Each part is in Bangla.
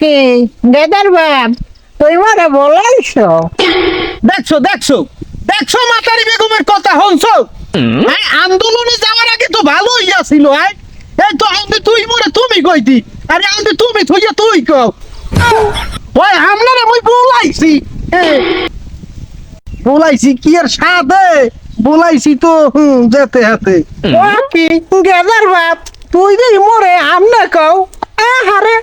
কি? গেদার বাপ তুই মরে বলাইছো? দেখছ দেখছ দেখছ মাতারি বেগমের কথা হনছো আন্দোলনে যাওয়ার আগে তো ভালোই আছিল হ্যাঁ এই তো আমাদের তুই মরে তুমি কইতি আরে আমাদের তুমি থইয়া তুই কও। ওই আমলারে মুই বলাইছি। বলাইছি কি আর সাদে বলাইছি তো হুম যেতে হাতে। ও কি? গেদার বাপ তুই যে মরে আমনে কও। আহারে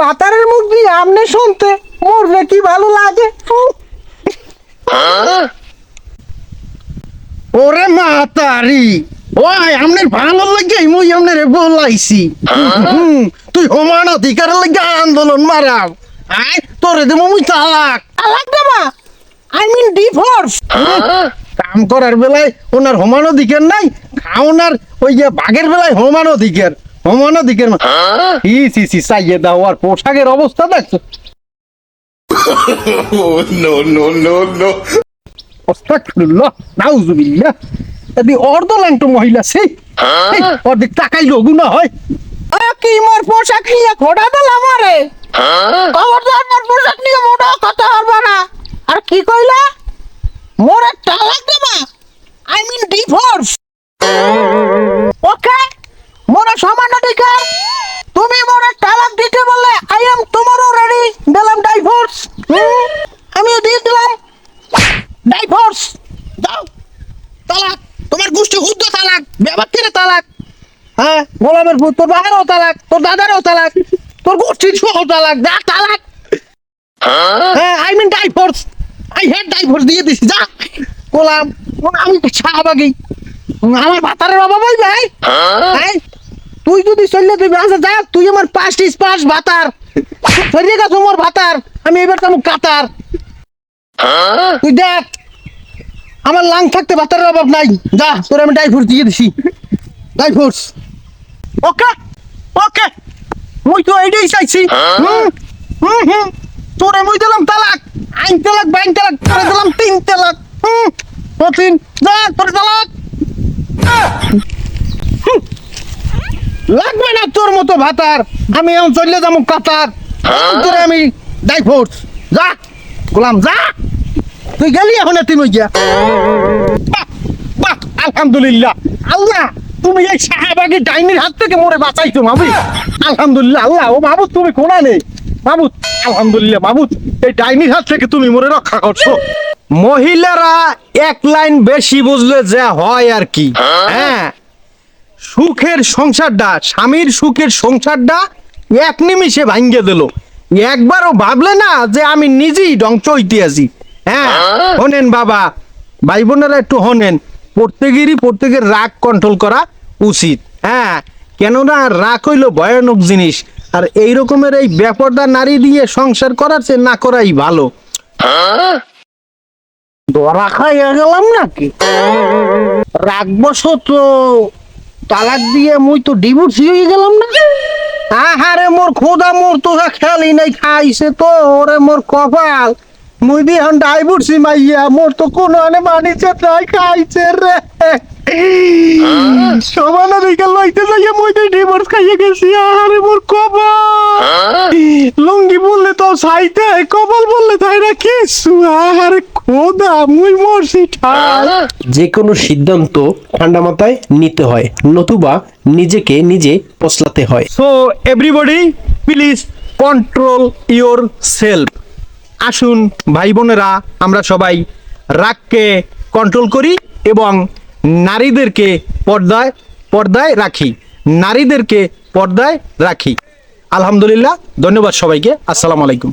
বাতারের মুখ দিয়ে আমনে শুনতে মরলে কি ভালো লাগে? ওরে মাতারি ওই আমনের ভালো লাগে মুই আমনের বলাইছি। তুই সমান অধিকারের লাগে আন্দোলন মারাও। আয় তোরে দেবো মুই তালাক। তালাক দেবা? আই মিন ডিভোর্স কাম করার বেলায় ওনার সমান অধিকার নাই খাওনার ওই যে বাঘের বেলায় সমান অধিকার। সমান অধিকার না ই সি সি চাইয়ে দাও আর পোশাকের অবস্থা দেখছ no, no, no, no. অস্তাগফিরুল্লাহ নাউজুবিল্লাহ। এদি অর্ধলান্ত মহিলা সেই অর্ধেক টাকাই লোক না হয়। কি মোর পোশাক নিয়ে ঘোড়া দিল আমারে খবরদার মোর পোশাক নিয়ে মোটা কথা হবে না। আর কি কইলা? মোর তালাক দেবা আই মিন ডিভোর্স ওকে? মোর সমান অধিকার তুমি মোর তালাক দিতে বললে আই এম তোমারও রেডি দিলাম ডাইভোর্স আমিও দিয়ে দিলাম। ডাইভোর্স দাও তালাক। তোমার গোষ্ঠী হুদ্দ তালাক। কেন তালাক। হ্যাঁ গোলামের ভূত তোর বাবারও তালাক। তোর দাদারও তালাক। তোর গোষ্ঠীর সহ তালাক। দা তালাক। হ্যাঁ I mean divorce I had divorce দিয়ে দিছি। যা। গোলাম আমি শাহবাগি। আমার ভাতারের বাবা বল ভাই হ্যাঁ? তুই যদি চললে তুই বাসা যা তুই আমার পাঁচ ইস পাঁচ ভাতার। ফেরিয়ে গেছো আমার ভাতার আমি এবার তো কাতার। তুই দেখ আমার লাং থাকতে ভাতারের অভাব নাই। যা তোর আমি ডাইভোর্স দিয়ে দিছি। ডাইভোর্স ওকে ওকে মুই তো এইটাই চাইছি। হুম হুম হুম। তোরে মুই দিলাম তালাক। আইন তালাক বাইন তালাক তোরে দিলাম তিন তালাক। হুম তিন যা তোর তালাক। লাগবে না তোর মতো ভাতার। আমি এখন চলে যাব কাতার। তোরে আমি ডাইভোর্স যা গোলাম যা। তুই গেলি এখন তুই বাহ, আলহামদুলিল্লাহ। আল্লাহ তুমি এই শাহবাগি ডাইনির হাত থেকে মোরে বাঁচাইছো মাবুদ। আলহামদুলিল্লাহ আল্লাহ ও মাবুদ তুমি কোনা নেই? মাবুদ আলহামদুলিল্লাহ মাবুদ এই ডাইনির হাত থেকে তুমি মোরে রক্ষা করছ। মহিলারা এক লাইন বেশি বুঝলে যা হয় আর কি। হ্যাঁ? সুখের সংসারটা স্বামীর সুখের সংসারটা এক নিমিষে ভাঙ্গে দিল। একবারও ভাবলে না যে আমি নিজেই ধ্বংস হইতে আছি হ্যাঁ হনেন বাবা ভাই বোনেরা একটু হনেন। প্রত্যেকেরই প্রত্যেকের রাগ কন্ট্রোল করা উচিত। হ্যাঁ কেননা রাগ হইল ভয়ানক জিনিস। আর এই রকমের এই ব্যাপারটা নারী দিয়ে সংসার করার চেয়ে না করাই ভালো। ধরা খাইয়া গেলাম নাকি? রাখব তো তালাক দিয়ে মুই তো ডিভোর্স হয়ে গেলাম না। আহারে মোর খোদা মোর তো খেয়ালই নাই খাইছে তো ওরে মোর কপাল। মুই দি ডাইভোর্সি মাইয়া মোর তো কোনো আনে মানিছে তাই খাইছে রে। সমান লইতে যাইয়া মুই তো ডিভোর্স খাইয়ে গেছি আহারে মোর কপাল। লুঙ্গি বললে তো সাইতে কপাল বললে তাই না কিছু খোদা মুই মরছি যে কোনো সিদ্ধান্ত ঠান্ডা মাথায় নিতে হয় নতুবা নিজেকে নিজে পছলাতে হয়। So everybody please control yourself আসুন ভাই বোনেরা আমরা সবাই রাগকে কন্ট্রোল করি এবং নারীদেরকে পর্দায় পর্দায় রাখি। নারীদেরকে পর্দায় রাখি। আলহামদুলিল্লাহ ধন্যবাদ সবাইকে। আসসালামু আলাইকুম।